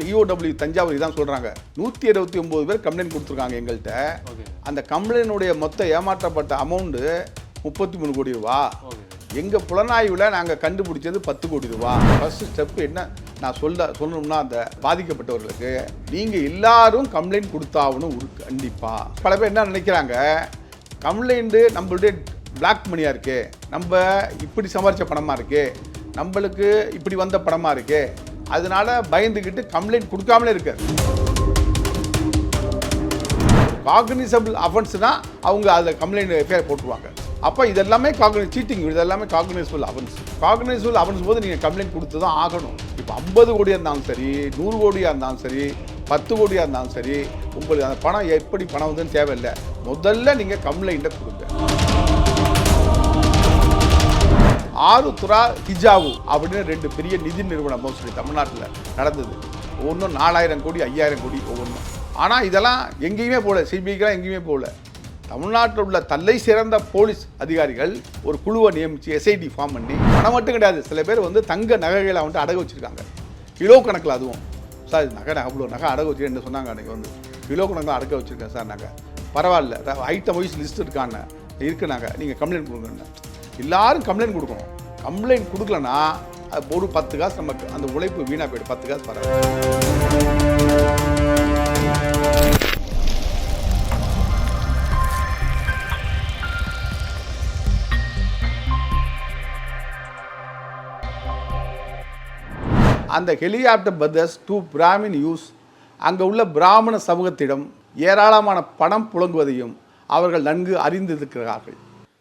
EOW Thanjavur இதான் சொல்றாங்க. நூத்தி இருபத்தி ஒன்பது பேர் கம்ப்ளைண்ட் கொடுத்துருக்காங்க எங்கள்கிட்ட அந்த கம்ப்ளைண்டுடைய மொத்த ஏமாற்றப்பட்ட அமௌண்ட்டு முப்பத்தி மூணு கோடி ரூபா. ஓகே. எங்க புலனாய்வில் நாங்கள் கண்டுபிடிச்சது பத்து கோடி ரூபா. ஃபர்ஸ்ட் ஸ்டெப் என்ன? நான் சொல்ல சொல்லணும்னா அந்த பாதிக்கப்பட்டவர்களுக்கு நீங்க எல்லாரும் கம்ப்ளைண்ட் கொடுத்தாகணும் ஒரு கண்டிப்பா. பல பேர் என்ன நினைக்கிறாங்க? கம்ப்ளைண்ட்டு நம்மளுடைய பிளாக் மணியா இருக்கு. நம்ம இப்படி சம்பாரிச்ச பணமா இருக்கு. நம்மளுக்கு இப்படி வந்த பணமா இருக்கு. அதனால பயந்துக்கிட்டு கம்ப்ளைண்ட் கொடுக்காமலே இருக்கார். காக்னிசபிள் அஃபென்ஸ்னா அவங்க அதில் கம்ப்ளைண்ட் எஃப்ஐஆர் போட்டுருவாங்க. அப்போ இதெல்லாமே காக்னி சீட்டிங் இதெல்லாமே காக்னைசபிள் அஃபென்ஸ் காக்னைசபிள் அஃபென்ஸ் போது நீங்கள் கம்ப்ளைண்ட் கொடுத்து தான் ஆகணும். இப்போ ஐம்பது கோடியாக இருந்தாலும் சரி நூறு கோடியாக இருந்தாலும் சரி பத்து கோடியாக இருந்தாலும் சரி உங்களுக்கு அந்த பணம் எப்படி பணம் வந்துன்னு தேவையில்லை. முதல்ல நீங்கள் கம்ப்ளைண்ட்டை கொடுங்க. ஆருத்ரா ஹிஜாவு அப்படின்னு ரெண்டு பெரிய நிதி நிறுவன மோசடி தமிழ்நாட்டில் நடந்தது. ஒன்றும் நாலாயிரம் கோடி ஐயாயிரம் கோடி ஒவ்வொன்றும். ஆனால் இதெல்லாம் எங்கேயுமே போகல. சிபிஐக்கெலாம் எங்கேயுமே போகல. தமிழ்நாட்டில் உள்ள தல்லை சிறந்த போலீஸ் அதிகாரிகள் ஒரு குழுவை நியமித்து எஸ்ஐடி ஃபார்ம் பண்ணி பணம் மட்டும் கிடையாது. சில பேர் வந்து தங்க நகைகளை வந்துட்டு அடகு வச்சுருக்காங்க. கிலோ கணக்கில் அதுவும். சார் இது நகை அவ்வளோ நகை அடகு வச்சுருக்கேன் சொன்னாங்க அன்றைக்கி வந்து. கிலோ கணக்கில் அடக்க வச்சுருக்கேன் சார் நாங்கள் பரவாயில்ல. ஐட்டம் வைஸ் லிஸ்ட் இருக்காங்க இருக்கு நாங்கள் நீங்கள் கம்ப்ளைண்ட் கொடுங்கன்னு. எல்லாரும் கம்ப்ளைண்ட் கொடுக்கணும். கம்ப்ளைண்ட் கொடுக்கலனா அது ஒரு பத்து காசு நமக்கு அந்த உழைப்பு வீணாக போயிடும். பத்து காசு பரவாயில்ல அந்த helicopter brothers to Brahmin use அங்கே உள்ள பிராமண சமூகத்திடம் ஏராளமான பணம் புழங்குவதையும் அவர்கள் நன்கு அறிந்திருக்கிறார்கள்.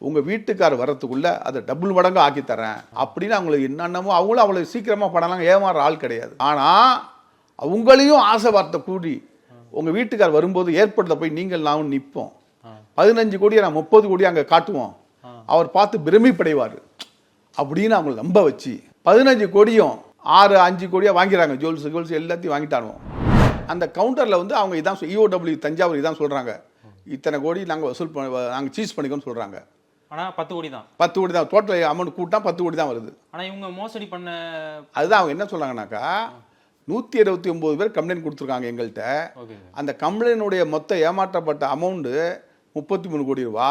உங்கள் வீட்டுக்கார் வரத்துக்குள்ளே அதை டபுள் மடங்கு ஆக்கி தரேன் அப்படின்னு அவங்களுக்கு என்னென்னமோ அவங்களும் அவ்வளோ சீக்கிரமாக பண்ணலாம் ஏமாற ஆள் கிடையாது. ஆனால் அவங்களையும் ஆசை வார்த்தை கூடி உங்கள் வீட்டுக்கார் வரும்போது ஏற்படுத்த போய் நீங்கள் நானும் நிற்போம் பதினஞ்சு கோடியை நான் முப்பது கோடி அங்கே காட்டுவோம். அவர் பார்த்து பிரமிப்படைவார். அப்படின்னு அவங்களை நம்ப வச்சு பதினஞ்சு கோடியும் ஆறு அஞ்சு கோடியாக வாங்கிறாங்க ஜுவல்ஸ் ஜுவல்ஸ் எல்லாத்தையும் வாங்கிட்டானுவோம். அந்த கவுண்டரில் வந்து அவங்க இதான் இஓடபிள்யூ தஞ்சாவூர் இதான் சொல்கிறாங்க இத்தனை கோடி நாங்கள் வசூல் பண்ண நாங்கள் சீஸ் பண்ணிக்கோன்னு சொல்கிறாங்க ஆனா பத்து கோடி தான். பத்து கோடி தான். டோட்டல் அமௌண்ட் கூட்டினா பத்து கோடி தான் வருது. ஆனா இவங்க மோசடி பண்ண அதுதான் அவங்க என்ன சொல்கிறாங்கனாக்கா நூற்றி இருபத்தி ஒம்பது பேர் கம்ப்ளைண்ட் கொடுத்துருக்காங்க எங்கள்கிட்ட அந்த கம்ப்ளைண்டுடைய மொத்த ஏமாற்றப்பட்ட அமௌண்ட்டு முப்பத்தி மூணு கோடி ரூபா.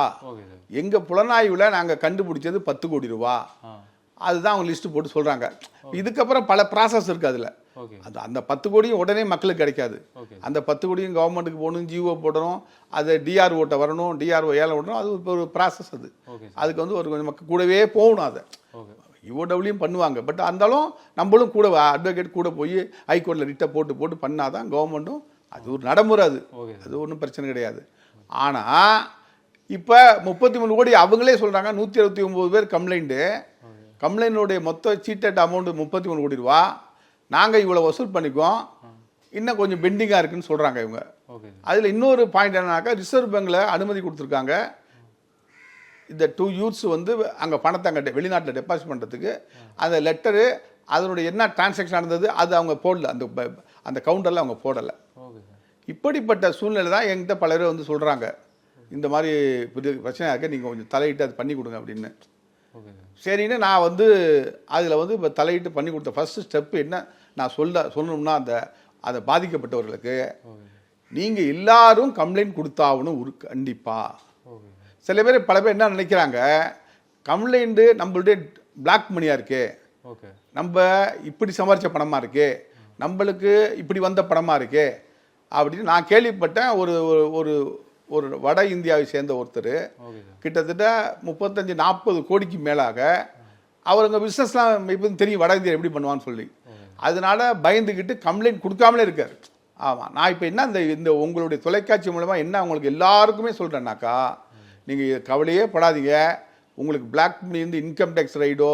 எங்கள் புலனாய்வில் நாங்கள் கண்டுபிடிச்சது பத்து கோடி ரூபா. அதுதான் அவங்க லிஸ்ட்டு போட்டு சொல்கிறாங்க இதுக்கப்புறம் பல ப்ராசஸ் இருக்குது அதில். அது அந்த பத்து கோடியும் உடனே மக்களுக்கு கிடைக்காது. அந்த பத்து கோடியும் கவர்மெண்ட்டுக்கு போகணும் ஜிஓ போடணும் அது டிஆர்ஓட்ட வரணும் டிஆர்ஓ ஏழை விடணும் அது இப்போ ஒரு ப்ராசஸ் அது. அதுக்கு வந்து ஒரு கொஞ்சம் மக்கள் கூடவே போகணும் அதை. இஓடபிள்யூயும் பண்ணுவாங்க. பட் இருந்தாலும் நம்மளும் கூட அட்வொகேட் கூட போய் ஹைகோர்ட்டில் ரிட்டை போட்டு போட்டு பண்ணாதான் கவர்மெண்ட்டும் அது ஒரு நடைமுறை அது. அது ஒன்றும் பிரச்சனை கிடையாது. ஆனால் இப்போ முப்பத்தி மூணு கோடி அவங்களே சொல்கிறாங்க நூற்றி இருபத்தி ஒம்பது பேர் கம்ப்ளைண்ட்டு கம்ப்ளைண்டுடைய மொத்த சீட்டட் அமௌண்ட் முப்பத்தி மூணு கோடி ரூபா. நாங்கள் இவ்வளோ வசூல் பண்ணிக்குவோம். இன்னும் கொஞ்சம் பெண்டிங்காக இருக்குன்னு சொல்கிறாங்க இவங்க. அதில் இன்னொரு பாயிண்ட் என்னன்னாக்கா ரிசர்வ் பேங்க்கில் அனுமதி கொடுத்துருக்காங்க. இந்த டூ யூத்ஸ் வந்து அங்கே பணத்தை அங்கே வெளிநாட்டில் டெபாசிட் பண்ணுறதுக்கு அந்த லெட்டரு அதனுடைய என்ன டிரான்சாக்ஷன் நடந்தது அது அவங்க போடல. அந்த அந்த கவுண்டரில் அவங்க போடலை. இப்படிப்பட்ட சூழ்நிலை தான் என்கிட்ட பல பேர் வந்து சொல்கிறாங்க இந்த மாதிரி பெரிய பிரச்சனையாக இருக்கு நீங்கள் கொஞ்சம் தலையிட்டு அது பண்ணி கொடுங்க அப்படின்னு. சரின்னு நான் வந்து அதில் வந்து இப்போ தலையிட்டு பண்ணி கொடுத்த ஃபஸ்ட்டு ஸ்டெப்பு என்ன? நான் சொல்ல சொல்லணும்னா அந்த அதை பாதிக்கப்பட்டவர்களுக்கு நீங்கள் எல்லாரும் கம்ப்ளைண்ட் கொடுத்தாகணும் ஒரு கண்டிப்பாக சில பேர் பல பேர் என்ன நினைக்கிறாங்க? கம்ப்ளைண்ட்டு நம்மளுடைய பிளாக் மணியாக இருக்கு. நம்ம இப்படி சம்பாரிச்ச பணமாக இருக்கு. நம்மளுக்கு இப்படி வந்த பணமாக இருக்கு. அப்படின்னு நான் கேள்விப்பட்டேன். ஒரு ஒரு- ஒரு வட இந்தியாவை சேர்ந்த ஒருத்தர். கிட்டத்தட்ட முப்பத்தஞ்சு நாற்பது கோடிக்கு மேலாக அவருங்க பிஸ்னஸ்லாம் இப்போ தெரியும் வட இந்தியா எப்படி பண்ணுவான்னு சொல்லி. அதனால பயந்துக்கிட்டு கம்ப்ளைண்ட் கொடுக்காமலே இருக்கார். ஆமாம் நான் இப்போ என்ன இந்த இந்த உங்களுடைய தொலைக்காட்சி மூலமாக என்ன உங்களுக்கு எல்லாருக்குமே சொல்கிறேன்னாக்கா நீங்கள் கவலையே படாதீங்க. உங்களுக்கு பிளாக் மணி இருந்து இன்கம் டேக்ஸ் ரைடோ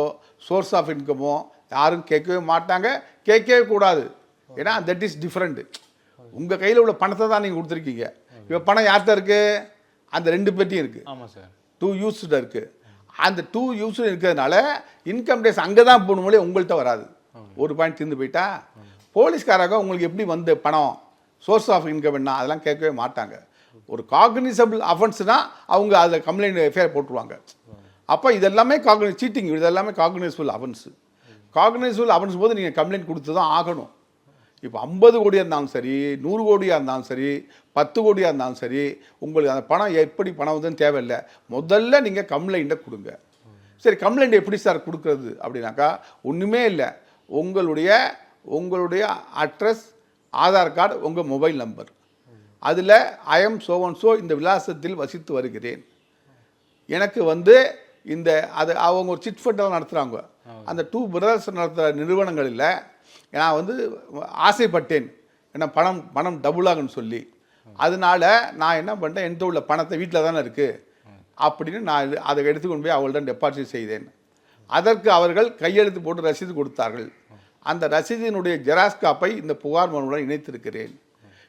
சோர்ஸ் ஆஃப் இன்கமோ யாரும் கேட்கவே மாட்டாங்க. கேட்கவே கூடாது. ஏன்னா தட் இஸ் டிஃப்ரெண்ட் உங்கள் கையில் உள்ள பணத்தை தான் நீங்கள் கொடுத்துருக்கீங்க. இப்போ பணம் யார்கிட்ட இருக்குது அந்த ரெண்டு பேர்ட்டையும் இருக்குது ஆமாம் சார். டூ யூஸ்டு இருக்கு. அந்த டூ யூஸ்டு இருக்கிறதுனால இன்கம் டேக்ஸ் அங்கே தான் போகணுமோலே உங்கள்கிட்ட வராது ஒரு பாயிண்ட் தீர்ந்து போயிட்டா போலீஸ்காரங்க உங்களுக்கு எப்படி வந்து பணம் சோர்ஸ் ஆஃப் இன்கம் என்ன? அதெல்லாம் கேட்கவே மாட்டாங்க. ஒரு காக்னிசபிள் அஃபென்ஸ்னா அவங்க அதை கம்ப்ளைண்ட் எஃப்ஐஆர் போட்டுருவாங்க. அப்போ இதெல்லாமே காக்னி சீட்டிங் இதெல்லாமே காக்னிசபிள் அஃபென்ஸ் காக்னிசபிள் அஃபென்ஸ் போது நீங்கள் கம்ப்ளைண்ட் கொடுத்து தான் ஆகணும். இப்போ ஐம்பது கோடியாக இருந்தாலும் சரி நூறு கோடியாக இருந்தாலும் சரி பத்து கோடியாக இருந்தாலும் சரி உங்களுக்கு அந்த பணம் எப்படி பணம் வந்துன்னு தேவையில்லை. முதல்ல நீங்கள் கம்ப்ளைண்ட்டை கொடுங்க. சரி கம்ப்ளைண்ட் எப்படி சார் கொடுக்கறது அப்படின்னாக்கா ஒன்றுமே இல்லை. உங்களுடைய உங்களுடைய அட்ரஸ் ஆதார் கார்டு உங்கள் மொபைல் நம்பர் அதில் ஐஎம் சோவன் சோ இந்த விலாசத்தில் வசித்து வருகிறேன். எனக்கு வந்து இந்த அது அவங்க ஒரு சிட் ஃபண்டெல்லாம் நடத்துகிறாங்க அந்த டூ பிரதர்ஸ் நடத்துகிற நிறுவனங்களில் நான் வந்து ஆசைப்பட்டேன். ஏன்னா பணம் பணம் டபுள் சொல்லி. அதனால நான் என்ன பண்ணிட்டேன் என்கிட்ட உள்ள பணத்தை வீட்டில் தானே இருக்குது அப்படின்னு நான் இது- அதை எடுத்துக்கொண்டு போய் அவள்கிட்ட டெபாசிட் செய்தேன். அதற்கு அவர்கள் கையெழுத்து போட்டு ரசீது கொடுத்தார்கள். அந்த ரசீதினுடைய ஜெராக்ஸ் காப்பை இந்த புகார் மனுவுடன் இணைத்திருக்கிறேன்.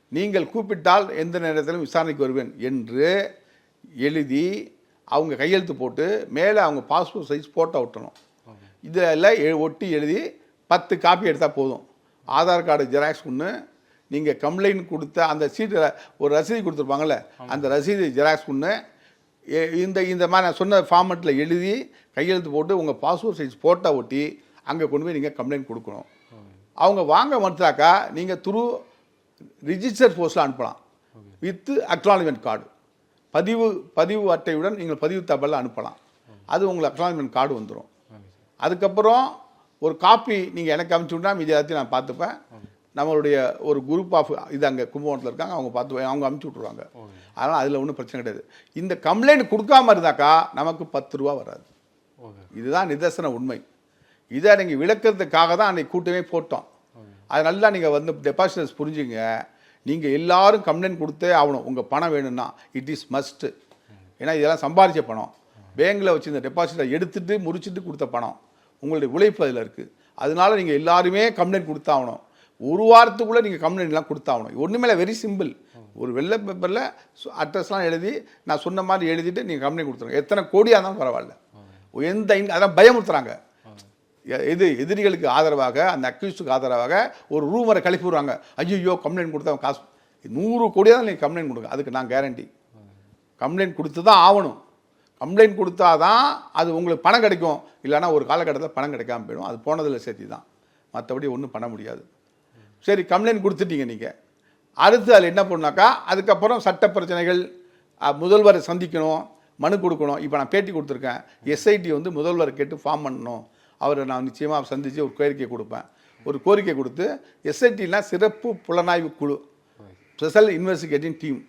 நீங்கள் கூப்பிட்டால் எந்த நேரத்திலும் விசாரணைக்கு வருவேன் என்று எழுதி அவங்க கையெழுத்து போட்டு மேலே அவங்க பாஸ்போர்ட் சைஸ் ஃபோட்டோ ஒட்டணும். இதில் எ- ஒட்டி எழுதி பத்து காப்பி எடுத்தால் போதும். ஆதார் கார்டு ஜெராக்ஸ் ஒன்று நீங்கள் கம்ப்ளைண்ட் கொடுத்த அந்த சீட்டில் ஒரு ரசீது கொடுத்துருப்பாங்கல்ல அந்த ரசீது ஜெராக்ஸ் ஒன்று இந்த இந்த மாதிரி நான் சொன்ன ஃபார்மெட்டில் எழுதி கையெழுத்து போட்டு உங்கள் பாஸ்போர்ட் சைஸ் ஃபோட்டோ ஒட்டி அங்கே கொண்டு போய் நீங்கள் கம்ப்ளைண்ட் கொடுக்கணும். அவங்க வாங்க மறுத்தாக்கா நீங்கள் துரு ரிஜிஸ்டர் போஸ்ட்டில் அனுப்பலாம். வித்து அக்னாலஜ்மெண்ட் கார்டு பதிவு பதிவு அட்டையுடன் நீங்கள் பதிவு தபாலில் அனுப்பலாம். அது உங்களுக்கு அக்னாலஜ்மெண்ட் கார்டு வந்துடும் அதுக்கப்புறம் ஒரு காப்பி நீங்கள் எனக்கு அமுச்சு விட்டா எல்லாத்தையும் நான் பார்த்துப்பேன். நம்மளுடைய ஒரு குரூப் ஆஃப் இது அங்கே கும்பகோணத்தில் இருக்காங்க அவங்க பார்த்து அவங்க அனுப்பிச்சி விட்ருவாங்க அதனால் அதில் ஒன்றும் பிரச்சனை கிடையாது. இந்த கம்ப்ளைண்ட் கொடுக்காம இருந்தாக்கா நமக்கு பத்து ரூபா வராது. இதுதான் நிதர்சன உண்மை. இதை நீங்கள் விளக்குறதுக்காக தான் அன்றைக்கி கூட்டமே போட்டோம். அது நல்லா நீங்கள் வந்து டெபாசிட்டர்ஸ் புரிஞ்சுங்க. நீங்கள் எல்லாரும் கம்ப்ளைண்ட் கொடுத்தே ஆகணும். உங்கள் பணம் வேணும்னா இட் இஸ் மஸ்ட்டு ஏன்னா இதெல்லாம் சம்பாதிச்ச பணம். பேங்கில் வச்சு இந்த டெபாசிட்டை எடுத்துட்டு முறிச்சிட்டு கொடுத்த பணம். உங்களுடைய உழைப்பு அதில் இருக்குது அதனால நீங்கள் எல்லாருமே கம்ப்ளைண்ட் கொடுத்தாகணும். ஒரு வாரத்துக்குள்ளே நீங்கள் கம்ப்ளைண்ட்லாம் கொடுத்தாகணும். ஒன்றுமே வெரி சிம்பிள் ஒரு வெள்ளை பேப்பரில் அட்ரஸ்லாம் எழுதி நான் சொன்ன மாதிரி எழுதிட்டு நீங்கள் கம்ப்ளைண்ட் கொடுத்துருங்க. எத்தனை கோடியாக இருந்தாலும் பரவாயில்ல. எந்த இன்- அதான் பயமுறுத்துறாங்க. எ- எது எதிரிகளுக்கு ஆதரவாக அந்த அக்யூஸ்டுக்கு ஆதரவாக ஒரு ரூமரை கழிப்பு விடுறாங்க. ஐயோ கம்ப்ளைண்ட் கொடுத்தா காசு. நூறு கோடியாக தான் நீங்கள் கம்ப்ளைண்ட் கொடுங்க. அதுக்கு நான் கேரண்டி கம்ப்ளைண்ட் கொடுத்து தான் ஆகணும். கம்ப்ளைண்ட் கொடுத்தா தான் அது உங்களுக்கு பணம் கிடைக்கும். இல்லைன்னா ஒரு காலகட்டத்தில் பணம் கிடைக்காம போயிடும். அது போனதில் சேர்த்து தான். மற்றபடி ஒன்றும் பண்ண முடியாது. சரி கம்ப்ளைண்ட் கொடுத்துட்டீங்க நீங்கள் அடுத்து அதில் என்ன பண்ணாக்கா அதுக்கப்புறம் சட்ட பிரச்சனைகள் முதல்வரை சந்திக்கணும் மனு கொடுக்கணும். இப்போ நான் பேட்டி கொடுத்துருக்கேன். எஸ்ஐடி வந்து முதல்வரை கேட்டு ஃபார்ம் பண்ணணும். அவரை நான் நிச்சயமாக சந்தித்து ஒரு கோரிக்கை கொடுப்பேன். ஒரு கோரிக்கை கொடுத்து எஸ்ஐடினா சிறப்பு புலனாய்வு குழு ஸ்பெஷல் இன்வெஸ்டிகேட்டிங் டீம்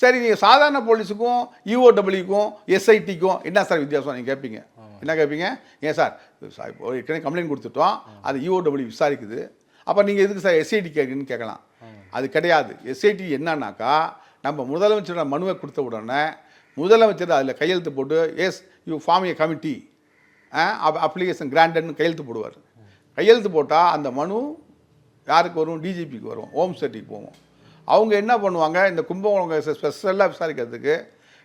சரி நீங்கள் சாதாரண போலீஸுக்கும் E இஓடபிள்யூக்கும் எஸ்ஐடிக்கும் என்ன சார் வித்தியாசம் நீங்கள் கேட்பீங்க என்ன கேட்பீங்க ஏன் சார் ஏற்கனவே கம்ப்ளைண்ட் கொடுத்துட்டோம். அது E இஓடபிள்யூ விசாரிக்குது. அப்போ நீங்கள் எதுக்கு சார் எஸ்ஐடி கேட்குன்னு கேட்கலாம். அது கிடையாது. எஸ்ஐடி என்னன்னாக்கா நம்ம முதலமைச்சரோட மனுவை கொடுத்த உடனே முதலமைச்சர் அதில் கையெழுத்து போட்டு S U form A committee application கிராண்டட்னு கையெழுத்து போடுவார். கையெழுத்து போட்டால் அந்த மனு யாருக்கு வரும்? டிஜிபிக்கு வரும். ஹோம் ஸ்டேட்டுக்கு போவோம் அவங்க என்ன பண்ணுவாங்க இந்த கும்பகோணம் ஸ்பெஷலாக விசாரிக்கிறதுக்கு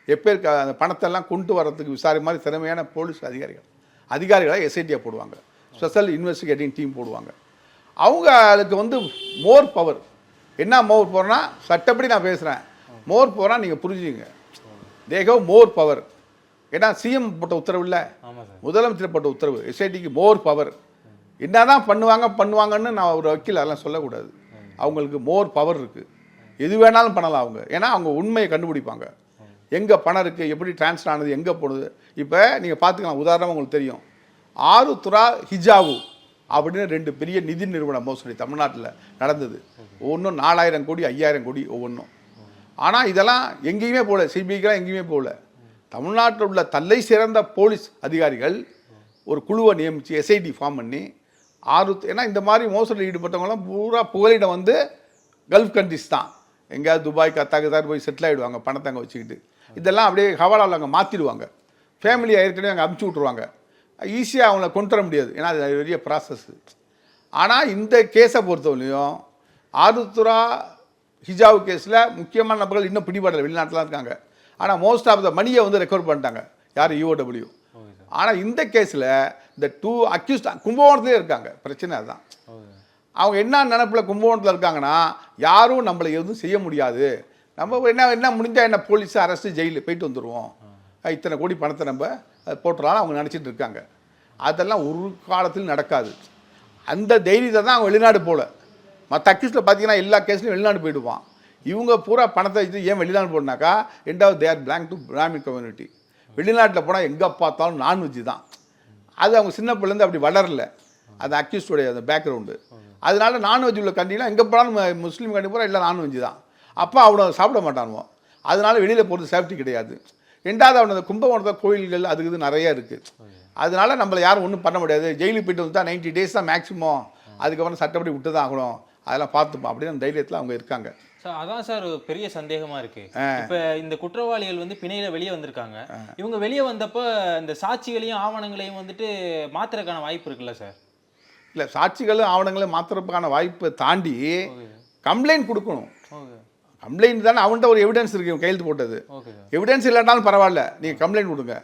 எப்பேருக்கு அந்த பணத்தெல்லாம் கொண்டு வரதுக்கு விசாரி மாதிரி திறமையான போலீஸ் அதிகாரிகள் அதிகாரிகளை எஸ்ஐடியை போடுவாங்க. ஸ்பெஷல் இன்வெஸ்டிகேட்டிங் டீம் போடுவாங்க. அவங்களுக்கு வந்து மோர் பவர் என்ன மோர் பவர்னா சட்டப்படி நான் பேசுகிறேன் மோர் பவர்னா நீங்கள் புரிஞ்சுங்க தேகோ மோர் பவர் ஏன்னா சிஎம் போட்ட உத்தரவு இல்லை. முதலமைச்சர் போட்ட உத்தரவு எஸ்ஐடிக்கு மோர் பவர் என்னதான் பண்ணுவாங்க பண்ணுவாங்கன்னு நான் ஒரு வக்கீல் அதெல்லாம் சொல்லக்கூடாது. அவங்களுக்கு மோர் பவர் இருக்குது எது வேணாலும் பண்ணலாம் அவங்க. ஏன்னா அவங்க உண்மையை கண்டுபிடிப்பாங்க. எங்கே பணம் இருக்குது எப்படி டிரான்ஸ்ஃபர் ஆனது எங்கே போனது. இப்போ நீங்கள் பார்த்துக்கலாம் உதாரணமாக உங்களுக்கு தெரியும். ஆருத்ரா ஹிஜாவு அப்படின்னு ரெண்டு பெரிய நிதி நிறுவன மோசடி தமிழ்நாட்டில் நடந்தது. ஒவ்வொன்றும் நாலாயிரம் கோடி ஐயாயிரம் கோடி ஒவ்வொன்றும். ஆனால் இதெல்லாம் எங்கேயுமே போகல. சிபிஐக்கெலாம் எங்கேயுமே போகல. தமிழ்நாட்டில் உள்ள தல்லை சிறந்த போலீஸ் அதிகாரிகள் ஒரு குழுவை நியமித்து எஸ்ஐடி ஃபார்ம் பண்ணி ஆறு ஏன்னா இந்த மாதிரி மோசடியில் ஈடுபட்டவங்களாம் பூரா புகலிடம் வந்து கல்ஃப் கண்ட்ரிஸ் தான். எங்கேயாவது துபாய் கத்தாக்கு தான் போய் செட்டில் ஆகிடுவாங்க பணத்தை அங்கே வச்சுக்கிட்டு. இதெல்லாம் அப்படியே ஹவாலாவில் அங்கே மாற்றிடுவாங்க ஃபேமிலியை ஏற்கனவே அங்கே அமுச்சு விட்ருவாங்க ஈஸியாக அவங்கள கொண்டு வர முடியாது. ஏன்னா அது பெரிய ப்ராசஸ் ஆனால் இந்த கேஸை பொறுத்தவரையும் ஆருத்ரா ஹிஜாவு கேஸில் முக்கியமான நபர்கள் இன்னும் பிடிபடலை. வெளிநாட்டில் இருக்காங்க. ஆனால் மோஸ்ட் ஆஃப் த மணியை வந்து ரெக்கவர் பண்ணிட்டாங்க. யார்? E ஓகே சார் ஆனால் இந்த கேஸில் இந்த டூ அக்யூஸ்ட் கும்பகோணத்துலேயே இருக்காங்க. பிரச்சனை அதுதான். அவங்க என்ன நினப்பில் கும்பகோணத்தில் இருக்காங்கன்னா யாரும் நம்மளை எதுவும் செய்ய முடியாது. நம்ம என்ன என்ன முடிஞ்சால் என்ன போலீஸ் அரெஸ்ட்டு ஜெயிலு போயிட்டு வந்துடுவோம் இத்தனை கோடி பணத்தை நம்ம போட்டுறலாம் அவங்க நினச்சிட்டு இருக்காங்க. அதெல்லாம் ஒரு காலத்தில் நடக்காது. அந்த தைரியத்தை தான் அவங்க வெளிநாடு போல. மற்ற அக்யூஸில் பார்த்தீங்கன்னா எல்லா கேஸ்லையும் வெளிநாடு போயிடுவான். இவங்க பூரா பணத்தை வச்சு ஏன் வெளிநாடு போனாக்கா ரெண்டாவது there blank to Brahmin community வெளிநாட்டில் போனால் எங்கே பார்த்தாலும் நான்வெஜ் தான். அது அவங்க சின்ன பிள்ளைந்து அப்படி வளரல. அந்த அக்யூஸ்டோடைய அந்த பேக்ரவுண்டு அதனால நான்வெஜ் உள்ள கண்டிலாம் எங்கே போனாலும் முஸ்லீம் கண்டி பூரா எல்லாம் நான்வெஜ் தான். அப்போ அவனை சாப்பிட மாட்டானுவோம் அதனால வெளியில் போகிறது சேஃப்டி கிடையாது. ரெண்டாவது அவன் அந்த கும்பகோணத்தில் கோயில்கள் அதுக்கு இது நிறைய இருக்குது அதனால நம்மளை யாரும் ஒன்றும் பண்ண முடியாது. ஜெயிலுக்கு போயிட்டு வந்து நைன்டி டேஸ் தான் மேக்ஸிமம் அதுக்கப்புறம் சட்டப்படி விட்டு தான் ஆகணும். அதெல்லாம் பார்த்துப்போம். அப்படின்னு தைரியத்தில் அவங்க இருக்காங்க. சார் அதான் சார் ஒரு பெரிய சந்தேகமா இருக்கு. இப்ப இந்த குற்றவாளிகள் வந்து பிணையில வெளியே வந்திருக்காங்க. இவங்க வெளியே வந்தப்ப இந்த சாட்சிகளையும் ஆவணங்களையும் வந்துட்டு மாத்துறதுக்கான வாய்ப்பு இருக்குல்ல சார் இல்லை சாட்சிகளும் ஆவணங்களும் மாற்றுறதுக்கான வாய்ப்பை தாண்டி கம்ப்ளைண்ட் கொடுக்கணும். கம்ப்ளைண்ட் தானே அவன்கிட்ட ஒரு எவிடன்ஸ் இருக்கு கையெழுத்து போட்டது. எவிடன்ஸ் இல்லைனாலும் பரவாயில்ல நீங்கள் கம்ப்ளைண்ட் கொடுங்க.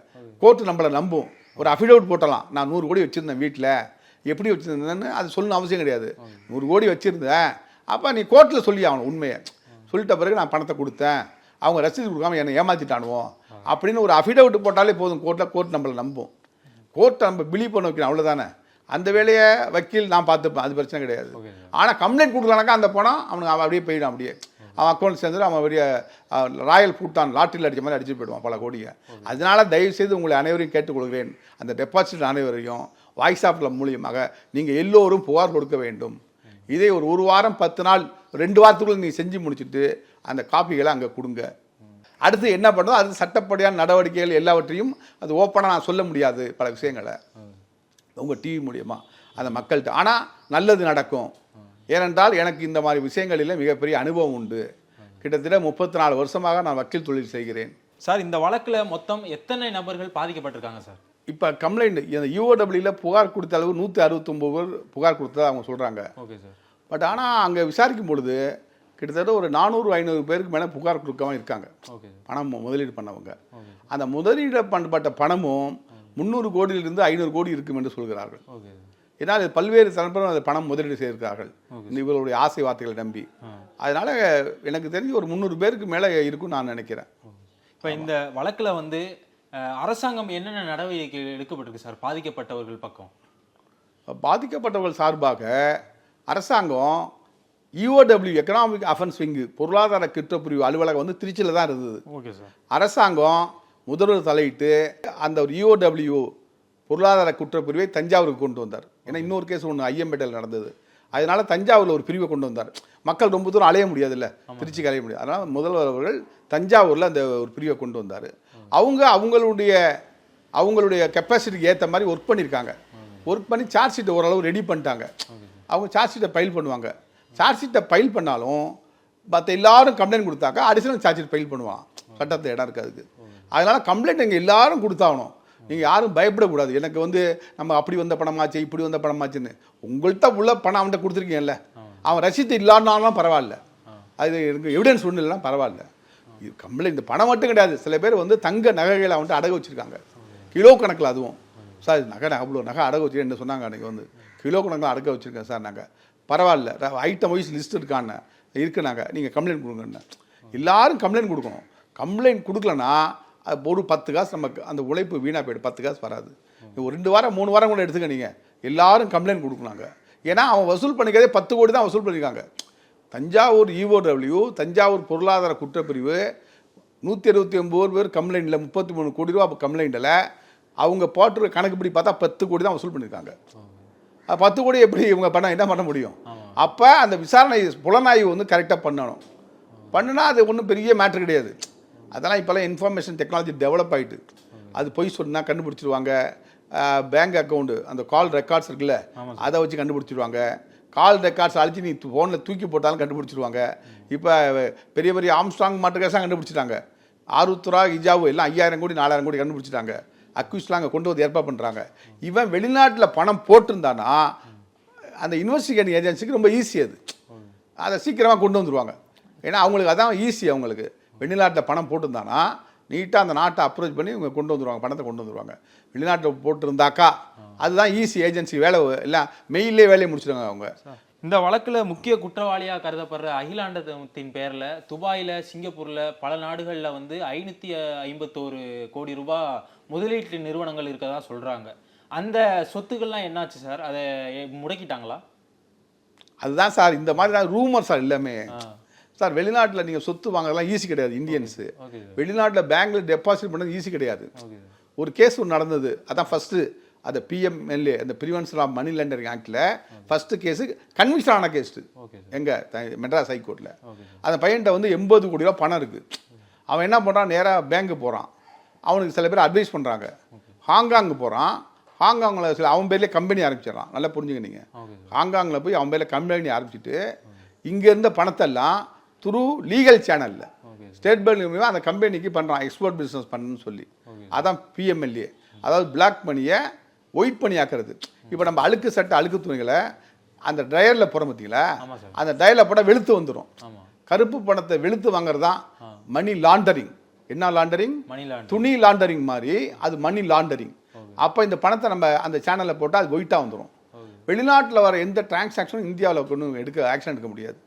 கோர்ட்டு நம்மளை நம்பும். ஒரு அஃபிடவிட் போட்டலாம். நான் நூறு கோடி வச்சுருந்தேன் வீட்டில் எப்படி வச்சுருந்தேன்னு அது சொல்லணும் அவசியம் கிடையாது. நூறு கோடி வச்சுருந்தேன். அப்போ நீ கோர்ட்டில் சொல்லி ஆகணும் உண்மையை. சொல்லிட்ட பிறகு நான் பணத்தை கொடுத்தேன். அவங்க ரசீது கொடுக்காம என்னை ஏமாற்றிட்டானுவோம் அப்படின்னு ஒரு அஃபிடவிட் போட்டாலே போதும் கோர்ட்டில் கோர்ட் நம்மளை நம்பும். கோர்ட்டை நம்ம பிலீவ் பண்ண வைக்கணும் அவ்வளோதானே அந்த வேலையை வக்கீல் நான் பார்த்துப்பேன் அது பிரச்சனை கிடையாது. ஆனால் கம்ப்ளைண்ட் கொடுக்கலனாக்கா அந்த பணம் அவனுக்கு அவன் அப்படியே போயிடும் அப்படியே. அவன் அக்கௌண்ட் சேர்ந்துட்டு அவன் பெரிய ராயல் பூட்டான் லாட்டரியில் அடிச்ச மாதிரி அடிச்சு போயிடுவான் பல கோடியை. அதனால தயவு செய்து உங்களை அனைவரையும் கேட்டுக்கொள்கிறேன். அந்த டெபாசிட் அனைவரையும் வாய்ஸ் ஆஃப்ல மூலியமாக நீங்கள் எல்லோரும் புகார் கொடுக்க வேண்டும். இதை ஒரு ஒரு வாரம் பத்து நாள் ரெண்டு வாரத்துக்குள்ள நீங்கள் செஞ்சு முடிச்சுட்டு அந்த காப்பிகளை அங்கே கொடுங்க. அடுத்து என்ன பண்ணுறதோ அது சட்டப்படியான நடவடிக்கைகள் எல்லாவற்றையும் அது ஓப்பனாக நான் சொல்ல முடியாது பல விஷயங்களை. உங்கள் டிவி மூலியமா. அந்த மக்கள்கிட்ட. ஆனால் நல்லது நடக்கும். ஏனென்றால் எனக்கு இந்த மாதிரி விஷயங்களில் மிகப்பெரிய அனுபவம் உண்டு. கிட்டத்தட்ட முப்பத்தி நாலு வருஷமாக நான் வக்கீல் தொழில் செய்கிறேன். சார் இந்த வழக்குல மொத்தம் எத்தனை நபர்கள் பாதிக்கப்பட்டிருக்காங்க சார்? இப்போ கம்ப்ளைண்ட் இந்த யூஓடபிள்யூவில் புகார் கொடுத்த அளவு நூற்றி அறுபத்தொம்போது பேர் புகார் கொடுத்ததா அவங்க சொல்கிறாங்க ஓகே சார். பட் ஆனால் அங்கே விசாரிக்கும் பொழுது கிட்டத்தட்ட ஒரு நானூறு ஐநூறு பேருக்கு மேலே புகார் கொடுக்காம இருக்காங்க. ஓகே பணம் முதலீடு பண்ணவங்க. அந்த முதலீடு பண்ணப்பட்ட பணமும் முந்நூறு கோடியிலிருந்து ஐநூறு கோடி இருக்கும் என்று சொல்கிறார்கள். ஓகே. ஏன்னால் பல்வேறு தரப்பினர் அந்த பணம் முதலீடு செய்திருக்கிறார்கள். இந்த இவர்களுடைய ஆசை வார்த்தைகளை நம்பி. அதனால எனக்கு தெரிஞ்சு ஒரு முந்நூறு பேருக்கு மேலே இருக்கும்னு நான் நினைக்கிறேன். இப்போ இந்த வழக்குல வந்து அரசாங்கம் என்னென்ன நடவடிக்கை எடுக்கப்பட்டிருக்கு சார்? பாதிக்கப்பட்டவர்கள் பக்கம். பாதிக்கப்பட்டவர்கள் சார்பாக அரசாங்கம் இஓடபிள்யூ எக்கனாமிக் அஃபென்ஸ் விங்கு பொருளாதார குற்றப்பிரிவு அலுவலகம் வந்து திருச்சியில் தான் இருந்தது. Okay sir. அரசாங்கம் முதல்வர் தலையிட்டு அந்த ஒரு இஓடபிள்யூ பொருளாதார குற்றப்பிரிவை தஞ்சாவூருக்கு கொண்டு வந்தார். ஏன்னா இன்னொரு கேஸ் ஒன்று ஐயம்பேட்டையில் நடந்தது. அதனால தஞ்சாவூரில் ஒரு பிரிவை கொண்டு வந்தார். மக்கள் ரொம்ப தூரம் அலைய முடியாதுல்ல? திருச்சிக்கு அலைய முடியாது. அதனால் முதல்வர் அவர்கள் தஞ்சாவூரில் அந்த ஒரு பிரிவை கொண்டு வந்தார். அவங்க அவங்களுடைய அவங்களுடைய கெப்பாசிட்டிக்கு ஏற்ற மாதிரி ஒர்க் பண்ணியிருக்காங்க. ஒர்க் பண்ணி சார்ஜ் ஷீட்டை ஓரளவு ரெடி பண்ணிட்டாங்க. அவங்க சார்ஜ் ஷீட்டை ஃபைல் பண்ணுவாங்க. சார்ஜ் ஷீட்டை ஃபைல் பண்ணாலும் மற்ற எல்லாரும் கம்ப்ளைண்ட் கொடுத்தாக்கா அடிஷனல் சார்ஜ் ஷீட் ஃபைல் பண்ணுவான். சட்டத்தில் இடம் இருக்கு அதுக்கு அதனால கம்ப்ளைண்ட் எங்கள் எல்லாரும் கொடுத்தாகணும். நீங்கள் யாரும் பயப்படக்கூடாது. எனக்கு வந்து நம்ம அப்படி வந்த பணமாச்சு இப்படி வந்த பணமாச்சுன்னு. உங்கள்கிட்ட உள்ள பணம் அவன்கிட்ட கொடுத்துருக்கீங்கல்ல. அவன் ரசீது இல்லாதனாலும் பரவாயில்ல. அது எனக்கு எவிடன்ஸ் ஒன்றும் இல்லைனா பரவாயில்ல. இது கம்ப்ளைண்ட் இந்த பணம் மட்டும் கிடையாது. சில பேர் வந்து தங்க நகைகளை அவன்கிட்ட அடகு வச்சிருக்காங்க. கிலோ கணக்கில் அதுவும். சார் நகை அவ்வளோ நகை அடகு வச்சுருக்கேன் என்ன சொன்னாங்க அன்றைக்கி வந்து? கிலோ கணக்கில் அடக்க வச்சுருக்கேன் சார் நாங்கள் பரவாயில்ல. ஐட்டம் வைஸ் லிஸ்ட் இருக்கான்னு. இருக்குனாங்க நீங்கள் கம்ப்ளைண்ட் கொடுங்கன்னு. எல்லாரும் கம்ப்ளைண்ட் கொடுக்கணும். கம்ப்ளைண்ட் கொடுக்கலனா அது ஒரு பத்து காசு நமக்கு அந்த உழைப்பு வீணாக போயிடும். பத்து காசு வராது. ஒரு ரெண்டு வாரம் மூணு வாரம் கூட எடுத்துக்க நீங்கள் எல்லாரும் கம்ப்ளைண்ட் கொடுக்கலாங்க ஏன்னா அவன் வசூல் பண்ணிக்கிறதே பத்து கோடி தான் வசூல் பண்ணியிருக்காங்க தஞ்சாவூர் E இஓடபிள்யூ தஞ்சாவூர் பொருளாதார குற்றப்பிரிவு நூற்றி அறுபத்தி ஒம்பது பேர் கம்ப்ளைண்ட்டில் முப்பத்தி மூணு கோடி ரூபா கம்ப்ளைண்ட்டில் அவங்க போட்டுற கணக்குப்படி பார்த்தா பத்து கோடி தான் வசூல் பண்ணியிருக்காங்க பத்து கோடி எப்படி இவங்க பண்ண என்ன பண்ண முடியும்? அப்போ அந்த விசாரணை புலனாய்வு வந்து கரெக்டாக பண்ணணும். பண்ணுனா அது ஒன்றும் பெரிய மேட்ரு கிடையாது. அதெல்லாம் இப்போல்லாம் இன்ஃபர்மேஷன் டெக்னாலஜி டெவலப் ஆயிட்டு. அது பொய் சொன்னா கண்டுபிடிச்சிருவாங்க. பேங்க் அக்கௌண்ட் அந்த கால் ரெக்கார்ட்ஸ் இருக்குல்ல அதை வச்சு கண்டுபிடிச்சிருவாங்க. கால் ரெக்கார்ட்ஸ் அழிச்சு நீ ஃபோனில் தூக்கி போட்டாலும் கண்டுபிடிச்சிருவாங்க. இப்போ பெரிய பெரிய ஆம்ஸ்ட்ராங் மாட்டுக்கேஸாக கண்டுபிடிச்சிட்டாங்க. ஆருத்ரா இஜாவு எல்லாம் ஐயாயிரம் கோடி நாலாயிரம் கோடி கண்டுபிடிச்சிட்டாங்க. அக்யூஸ்லாம் அங்கே கொண்டு வந்து ஏற்பாடு பண்ணுறாங்க இவன் வெளிநாட்டில் பணம் போட்டிருந்தானா அந்த இன்வெஸ்டிகேட்டிங் ஏஜென்சிக்கு ரொம்ப ஈஸி அது. அதை சீக்கிரமாக கொண்டு வந்துருவாங்க. ஏன்னா அவங்களுக்கு அதான் ஈஸி அவங்களுக்கு. வெளிநாட்டில் பணம் போட்டிருந்தானா நீட்டாக அந்த நாட்டை அப்ரோச் பண்ணி இவங்க கொண்டு வந்துருவாங்க பணத்தை கொண்டு வந்துருவாங்க. வெளிநாட்டில் போட்டிருந்தாக்கா அதுதான் ஈஸி ஏஜென்சி வேலை எல்லாம் மெயிலே வேலையை முடிச்சிடுவாங்க அவங்க. இந்த வழக்குல முக்கிய குற்றவாளியா கருதப்படுற அகிலாண்டத்தின் பேர்ல துபாயில சிங்கப்பூர்ல பல நாடுகள்ல வந்து ஐநூத்தி ஐம்பத்தோரு கோடி ரூபாய் முதலீட்டு நிறுவனங்கள் இருக்கதா சொல்றாங்க. அந்த சொத்துக்கள்லாம் என்னாச்சு சார்? அதை முடக்கிட்டாங்களா? அதுதான் சார் இந்த மாதிரி தான் ரூமர் சார் எல்லாமே. சார் வெளிநாட்டில் நீங்கள் சொத்து வாங்குறதெல்லாம் ஈஸி கிடையாது இந்தியன்ஸு வெளிநாட்டில் பேங்க்ல டெபாசிட் பண்ணது ஈஸி கிடையாது. ஒரு கேஸ் ஒன்று நடந்தது. அதான் ஃபஸ்ட்டு அந்த பிஎம்எல்ஏ அந்த ப்ரிவென்ஷன் ஆஃப் மணி லாண்டரிங் ஆக்டில் ஃபஸ்ட்டு கேஸு கன்விக்ஷன் ஆன கேஸ் எங்கே மெட்ராஸ் ஹைகோர்ட்டில் அந்த பையன்கிட்ட வந்து எண்பது கோடி ரூபா பணம் இருக்குது அவன் என்ன பண்ணுறான் நேராக பேங்க்கு போகிறான் அவனுக்கு சில பேர் அட்வைஸ் பண்ணுறாங்க ஹாங்காங் போகிறான் ஹாங்காங்கில் சில அவன் பேர்லேயே கம்பெனி ஆரம்பிச்சிடறான். நல்லா புரிஞ்சுங்க நீங்கள் ஹாங்காங்கில் போய் அவன் பேரில் கம்பெனி ஆரம்பிச்சிட்டு இங்கே இருந்த பணத்தெல்லாம் த்ரூ லீகல் சேனலில் ஸ்டேட் பேங்க் மூலியமா அந்த கம்பெனிக்கு பண்ணுறான் எக்ஸ்போர்ட் பிஸ்னஸ் பண்ணணும்னு சொல்லி. அதான் பிஎம்எல்ஏ அதாவது பிளாக் மணியை ஒயிட் பண்ணி ஆக்குறது. இப்போ நம்ம அழுக்கு சட்டை அழுக்கு துணிகளை அந்த பார்த்தீங்களா ஆமாம் சார் அந்த ட்ரையரில் போட்டால் வெளுத்து வந்துடும் கருப்பு பணத்தை வெளுத்து வாங்குறது தான் மணி லாண்டரிங் என்ன லாண்டரிங் துணி லாண்டரிங் மாதிரி அது மணி லாண்டரிங் அப்போ இந்த பணத்தை நம்ம அந்த சேனலில் போட்டால் அது ஒயிட்டாக வந்துடும் வெளிநாட்டில் வர எந்த டிரான்சாக்ஷனும் இந்தியாவில் கொண்டு எடுக்க ஆக்ஷன் எடுக்க முடியாது.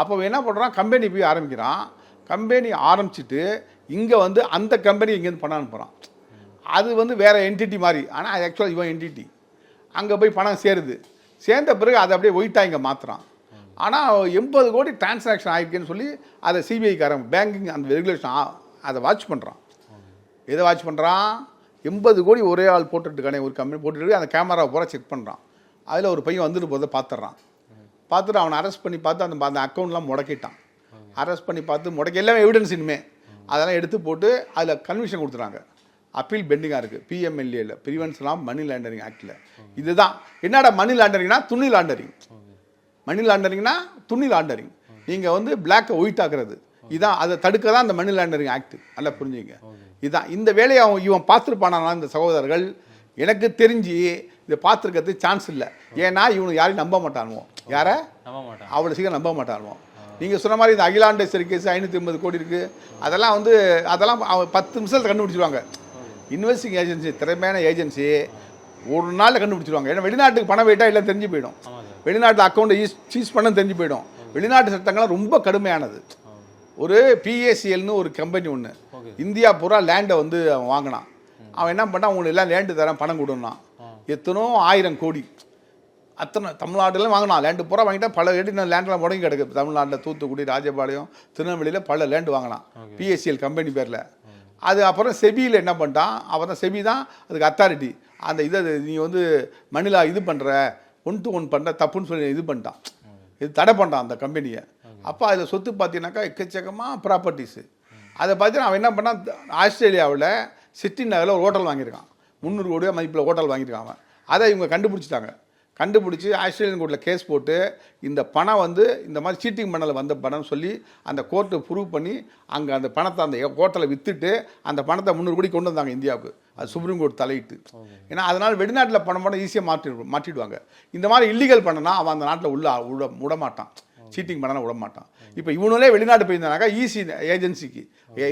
அப்போ என்ன பண்ணுறான் கம்பெனி போய் ஆரம்பிக்கிறான். கம்பெனி ஆரம்பிச்சிட்டு இங்கே வந்து அந்த கம்பெனி இங்கேருந்து பணம் அனுப்புகிறான் அது வந்து வேறு என்டிட்டி மாதிரி. ஆனால் அது ஆக்சுவலாக இவன் என்டிட்டி அங்கே போய் பணம் சேருது. சேர்ந்த பிறகு அதை அப்படியே ஒயிட்டாக இங்கே மாற்றுறான் ஆனால் எண்பது கோடி டிரான்சாக்ஷன் ஆகிருக்கேன்னு சொல்லி அதை சிபிஐக்காரன் பேங்கிங் அந்த ரெகுலேஷன் அதை வாட்ச் பண்ணுறான் எதை வாட்ச் பண்ணுறான் எண்பது கோடி ஒரே ஆள் போட்டுட்டுருக்கானே ஒரு கம்பெனி போட்டுட்டு அந்த கேமராவை பூரா செக் பண்ணுறான் அதில் ஒரு பையன் வந்துட்டு போதை பார்த்துட்றான். பார்த்துட்டு அவனை அரெஸ்ட் பண்ணி பார்த்து அந்த அந்த அக்கௌண்ட்லாம் முடக்கிட்டான். அரெஸ்ட் பண்ணி பார்த்து முடக்கி எல்லாமே எவிடன்ஸ் இனிமே. அதெல்லாம் எடுத்து போட்டு அதில் கன்விஷன் கொடுத்துறாங்க அப்பீல் பெண்டிங்காக இருக்குது பிஎம்எல்ஏல பிரிவென்ஸ்லாம் மணி லாண்டரிங் ஆக்டில் இதுதான். என்னடா மணி லாண்டரிங்னா துணி லாண்டரிங் மணி லாண்டரிங்னா துணி லாண்டரிங் நீங்கள் வந்து பிளாக்கை ஒயிட் ஆக்குறது. இதான். அதை தடுக்க தான் அந்த மணி லாண்டரிங் ஆக்ட் நல்லா புரிஞ்சுங்க இதுதான் இந்த வேலையை அவன் இவன் பார்த்துருப்பானா இந்த சகோதரர்கள்? எனக்கு தெரிஞ்சு இதை பார்த்துருக்கிறதுக்கு சான்ஸ் இல்லை. ஏன்னா இவனு யாரையும் நம்ப மாட்டானுவோ. யாரை? நம்ப மாட்டான். அவ்வளோ சீக்கிரம் நம்ப மாட்டானுவோ. நீங்கள் சொன்ன மாதிரி இந்த அகிலாண்டேஸ்வரி கேஸ் ஐநூற்றி ஐம்பது கோடி இருக்குது அதெல்லாம் வந்து அதெல்லாம் அவன் பத்து நிமிஷத்தில் கண்டுபிடிச்சிருவாங்க. இன்வெஸ்டிங் ஏஜென்சி திறமையான ஏஜென்சி ஒரு நாளில் கண்டுபிடிச்சிருவாங்க. ஏன்னா வெளிநாட்டுக்கு பணம் போயிட்டா எல்லாம் தெரிஞ்சு போயிடும். வெளிநாட்டில் அக்கௌண்ட்டை யூஸ் சீஸ் பண்ண தெரிஞ்சு போயிடும். வெளிநாட்டு சட்டங்கள்லாம் ரொம்ப கடுமையானது. ஒரு பிஏசிஎல்னு ஒரு கம்பெனி ஒன்று இந்தியா பூரா லேண்டை வந்து அவன் வாங்கினான். அவன் என்ன பண்ணான்? உங்களுக்கு எல்லாம் லேண்டு தரேன் பணம் கொடுன்னான். எத்தனோ ஆயிரம் கோடி. அத்தனை தமிழ்நாட்டில் வாங்கினான். லேண்டு பூரா வாங்கிட்டா பல ஏடி லேண்டெலாம் முடங்கி கிடக்கு தமிழ்நாட்டில் தூத்துக்குடி ராஜபாளையம் திருநெல்வேலியில் பல லேண்டு வாங்கினான். பிஎஸ்சிஎல் கம்பெனி பேரில். அது அப்புறம் செபியில் என்ன பண்ணிட்டான்? அவன் தான் செபி தான் அதுக்கு அத்தாரிட்டி அந்த இதை நீ வந்து மணிலா இது பண்ணுற ஒன் டு ஒன் பண்ணுற தப்புன்னு சொல்லி இது பண்ணிட்டான். இது தடை பண்ணிட்டான் அந்த கம்பெனியை அப்போ அதில் சொத்து பார்த்தீங்கன்னாக்கா எக்கச்சக்கமாக ப்ராப்பர்ட்டிஸு அதை பார்த்தீங்கன்னா அவன் என்ன பண்ணான்? ஆஸ்திரேலியாவில் சிட்டி நகரில் ஒரு ஹோட்டல் வாங்கியிருக்கான். முந்நூறு கோடி மதிப்பில் ஹோட்டல் வாங்கியிருக்காங்க. அதை இவங்க கண்டுபிடிச்சிட்டாங்க. கண்டுபிடிச்சி ஆஸ்திரேலியன் கோர்ட்டில் கேஸ் போட்டு இந்த பணம் வந்து இந்த மாதிரி சீட்டிங் பண்ணல வந்த பணம்னு சொல்லி அந்த கோர்ட்டு ப்ரூவ் பண்ணி அங்கே அந்த பணத்தை அந்த ஹோட்டலை விற்றுட்டு அந்த பணத்தை முந்நூறு கோடி கொண்டு வந்தாங்க இந்தியாவுக்கு. அது சுப்ரீம் கோர்ட் தலையிட்டு. ஏன்னா அதனால் வெளிநாட்டில் பணம் பண்ண ஈஸியாக மாற்றி மாற்றிடுவாங்க. இந்த மாதிரி இல்லீகல் பண்ணனா அவன் அந்த நாட்டில் உள்ள விட விட மாட்டான் சீட்டிங் பண்ணனா விட மாட்டான் இப்போ இவனுங்களே வெளிநாட்டு போயிருந்தானாக்கா ஈஸி ஏஜென்சிக்கு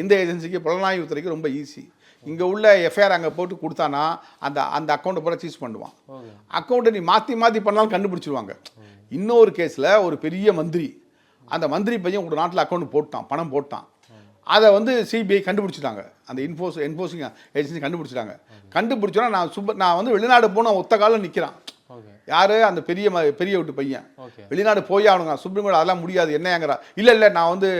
இந்த ஏஜென்சிக்கு புலனாய்வு துறைக்கு ரொம்ப ஈஸி இங்கே உள்ள எஃப்ஐஆர் அங்கே போட்டு கொடுத்தானா அந்த அந்த அக்கௌண்ட்டை பூரா சீஸ் பண்ணுவான். அக்கௌண்ட்டை நீ மாற்றி மாற்றி பண்ணாலும் கண்டுபிடிச்சிருவாங்க. இன்னொரு கேஸில் ஒரு பெரிய மந்திரி அந்த மந்திரி பையன் ஒரு நாட்டில் அக்கௌண்ட் போட்டான் பணம் போட்டான். அதை வந்து சிபிஐ கண்டுபிடிச்சிட்டாங்க. அந்த இன்ஃபோஸ் என்ஃபோர்ஸிங் ஏஜென்சி கண்டுபிடிச்சிட்டாங்க. கண்டுபிடிச்சோன்னா நான் சுப்ப நான் வந்து வெளிநாடு போன ஒத்த காலம் நிற்கிறான் யார்? அந்த பெரிய பெரிய வீட்டு பையன். வெளிநாடு போய் ஆகணுங்க. சுப்ரீம் கோர்ட் அதெல்லாம் முடியாது. என்னங்கிறா? இல்லை இல்லை நான் வந்து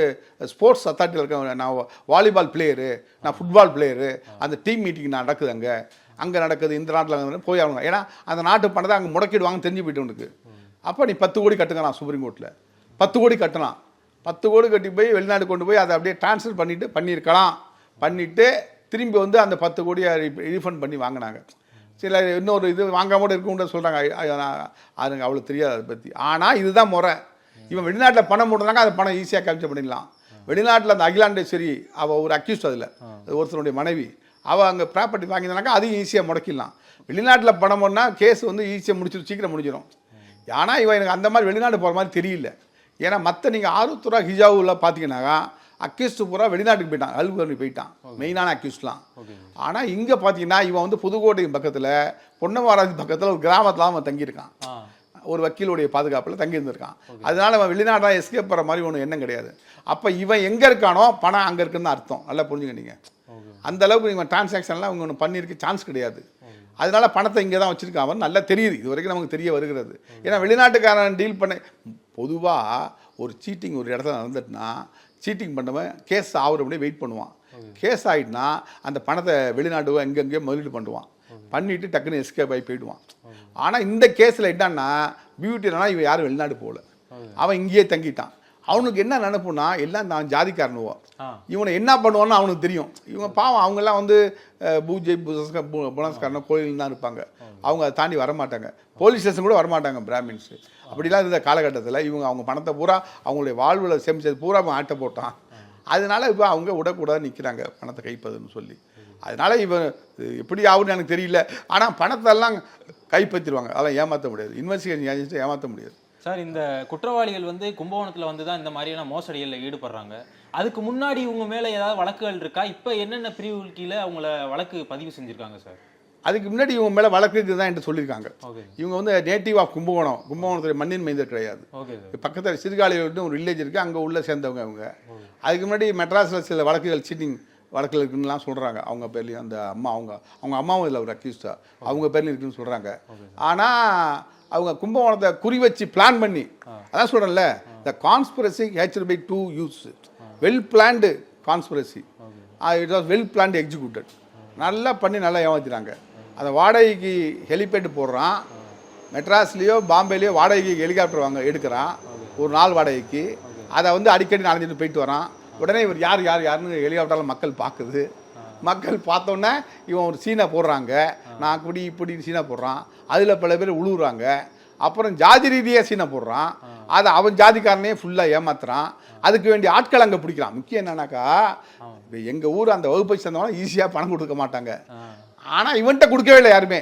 ஸ்போர்ட்ஸ் அத்தாரிட்டியில் இருக்கேன் நான் வாலிபால் பிளேயரு நான் ஃபுட்பால் பிளேயரு அந்த டீம் மீட்டிங் நான் நடக்குது அங்கே. அங்கே நடக்குது இந்த நாட்டில் போய் ஆகணும் ஏன்னா அந்த நாட்டு பணத்தை அங்கே முடக்கிடுவாங்கன்னு தெரிஞ்சு போயிட்டு உனக்கு. அப்போ நீ பத்து கோடி கட்டுங்கலாம் சுப்ரீம் கோர்ட்டில் பத்து கோடி கட்டலாம். பத்து கோடி கட்டி போய் வெளிநாடு கொண்டு போய் அதை அப்படியே ட்ரான்ஸ்ஃபர் பண்ணிட்டு பண்ணியிருக்கலாம். பண்ணிவிட்டு திரும்பி வந்து அந்த பத்து கோடியை ரீஃபண்ட் பண்ணி வாங்கினாங்க. சில இன்னொரு இது வாங்காம கூட இருக்கும்னு சொல்கிறாங்க அதுங்க அவ்வளோ தெரியாது அதை பற்றி ஆனால் இதுதான் முறை. இவன் வெளிநாட்டில் பணம் போட்டுருந்தாங்க அந்த பணம் ஈஸியாக கேப்சர் பண்ணிடலாம். வெளிநாட்டில் அந்த அகிலாண்டேஸ்வரி அவள் ஒரு அக்யூஸ்ட் அதில். ஒருத்தருடைய மனைவி. அவள் அங்கே ப்ராப்பர்ட்டி வாங்கியிருந்தாங்க அதையும் ஈஸியாக முடக்கிடலாம். வெளிநாட்டில் பணம் போனால் கேஸ் வந்து ஈஸியாக முடிச்சிடும் சீக்கிரம் முடிஞ்சிடும் ஆனால் இவன் எனக்கு அந்த மாதிரி வெளிநாடு போகிற மாதிரி தெரியல. ஏன்னா மற்ற நீங்கள் ஆருத்துரா ஹிஜாவுல பார்த்தீங்கன்னாக்கா அக்யூஸ்ட் பூரா வெளிநாட்டுக்கு போயிட்டான் அல்புகர்னி போயிட்டான். மெயினான அக்யூஸ்ட்லாம். ஆனால் இங்கே பார்த்தீங்கன்னா இவன் வந்து புதுக்கோட்டை பக்கத்தில் பொன்னமராஜ் பக்கத்தில் ஒரு கிராமத்தில் அவன் தங்கியிருக்கான். ஒரு வக்கீலுடைய பாதுகாப்பில் தங்கி இருந்திருக்கான் அதனால அவன் வெளிநாடாக எஸ்கேப் பண்ணுற மாதிரி ஒன்றும் எண்ணம் கிடையாது. அப்போ இவன் எங்கே இருக்கானோ பணம் அங்கே இருக்குன்னு அர்த்தம். நல்லா புரிஞ்சுக்க நீங்கள் அந்த அளவுக்கு இவன் டிரான்சாக்ஷன்லாம் அவங்க ஒன்று பண்ணியிருக்க சான்ஸ் கிடையாது. அதனால பணத்தை இங்கே தான் வச்சிருக்கான். அவன் நல்லா தெரியுது. இது வரைக்கும் நமக்கு தெரிய வருகிறது. ஏன்னா வெளிநாட்டுக்காரன் டீல் பண்ண பொதுவாக ஒரு சீட்டிங் ஒரு இடத்துல நடந்துட்டுனா சீட்டிங் பண்ணவன் கேஸ் ஆகுறபடியே வெயிட் பண்ணுவான். கேஸ் ஆகிட்டுனா அந்த பணத்தை வெளிநாட்டு எங்கெங்கேயோ முதலீடு பண்ணுவான். பண்ணிட்டு டக்குன்னு எஸ்கேப் ஆகி போயிடுவான். ஆனால் இந்த கேஸில் என்னன்னா பியூட்டி என்னன்னா இவன் யாரும் வெளிநாடு போகல. அவன் இங்கேயே தங்கிட்டான். அவனுக்கு என்ன நினைப்புனா எல்லாம் நான் ஜாதிக்காரனுவோ. ஆ. இவனை என்ன பண்ணுவான்னு அவனுக்கு தெரியும். இவங்க பாவம் அவங்கெல்லாம் வந்து பூஜை புசஸ்க- பு- புனஸ்காரணம் கோயில் தான் இருப்பாங்க. அவங்க அதை தாண்டி வரமாட்டாங்க. போலீஸ் ஸ்டேஷன் கூட வரமாட்டாங்க பிராமின்ஸ். அப்படிலாம் இருந்த காலகட்டத்தில் இவங்க அவங்க பணத்தை பூரா அவங்களுடைய வாழ்வில் சேமிச்சது பூரா அவன் ஆட்டை போட்டான். அதனால இப்போ அவங்க விடக்கூடாது நிற்கிறாங்க பணத்தை கைப்பதுன்னு சொல்லி. அதனால இவன் எப்படி ஆகுன்னு எனக்கு தெரியல. ஆனால் பணத்தெல்லாம் கைப்பற்றிடுவாங்க அதெல்லாம் ஏமாற்ற முடியாது. இன்வெஸ்டிகேஷன் ஏஜென்சி ஏமாற்ற முடியாது. சார் இந்த குற்றவாளிகள் வந்து கும்பகோணத்துல வந்து தான் இந்த மாதிரியான மோசடிகளில் ஈடுபடுறாங்க. அதுக்கு முன்னாடி இவங்க மேல ஏதாவது வழக்குகள் இருக்கா? இப்போ என்னென்ன பிரிவுகள் கீழே அவங்கள வழக்கு பதிவு செஞ்சிருக்காங்க சார்? அதுக்கு முன்னாடி இவங்க மேலே வழக்கு தான் என்று சொல்லியிருக்காங்க. இவங்க வந்து நேட்டிவ் ஆஃப் கும்பகோணம். கும்பகோணத்தில் மண்ணின் மைந்தர் கிடையாது. பக்கத்தில் சிறுகாலியில் ஒரு வில்லேஜ் இருக்குது அங்கே உள்ள சேர்ந்தவங்க அவங்க அதுக்கு முன்னாடி மெட்ராஸில் சில வழக்குகள் சீட்டிங் வழக்குகள் இருக்குன்னுலாம் சொல்கிறாங்க அவங்க பேர்லேயும் அந்த அம்மா அவங்க அவங்க அம்மாவும் இதில் ஒரு அக்யூஸ்டா அவங்க பேர்லையும் இருக்குன்னு சொல்கிறாங்க ஆனால் அவங்க கும்பகோணத்தை குறி வச்சு பிளான் பண்ணி அதான் சொல்கிறேன்ல the conspiracy hatched by to use well planned conspiracy it was well planned executed நல்லா பண்ணி நல்லா ஏமாத்திட்டாங்க. அந்த வாடகைக்கு ஹெலிபேட் போடுறான். மெட்ராஸ்லேயோ பாம்பேலேயோ வாடகைக்கு ஹெலிகாப்டர் வாங்க எடுக்கிறான். ஒரு நாள் வாடகைக்கு. அதை வந்து அடிக்கடி நடந்துட்டு போயிட்டு வரான். உடனே இவர் யார் யார் யாருன்னு ஹெலிகாப்டரில் மக்கள் பார்க்குது. மக்கள் பார்த்தோன்னே இவன் ஒரு சீனை போடுறாங்க. நான் இப்படி இப்படி சீனை போடுறான். அதில் பல பேர் உழுவுறாங்க. அப்புறம் ஜாதி ரீதியாக சீனை போடுறான். அதை அவன் ஜாதிக்காரனே ஃபுல்லாக ஏமாத்துறான். அதுக்கு வேண்டிய ஆட்கள் அங்கே பிடிக்கிறான். முக்கியம் என்னன்னாக்கா இப்போ எங்கள் ஊர் அந்த வகுப்பை சேர்ந்தவங்க ஈஸியாக பணம் கொடுக்க மாட்டாங்க. ஆனால் இவன்கிட்ட கொடுக்கவே இல்லை யாருமே.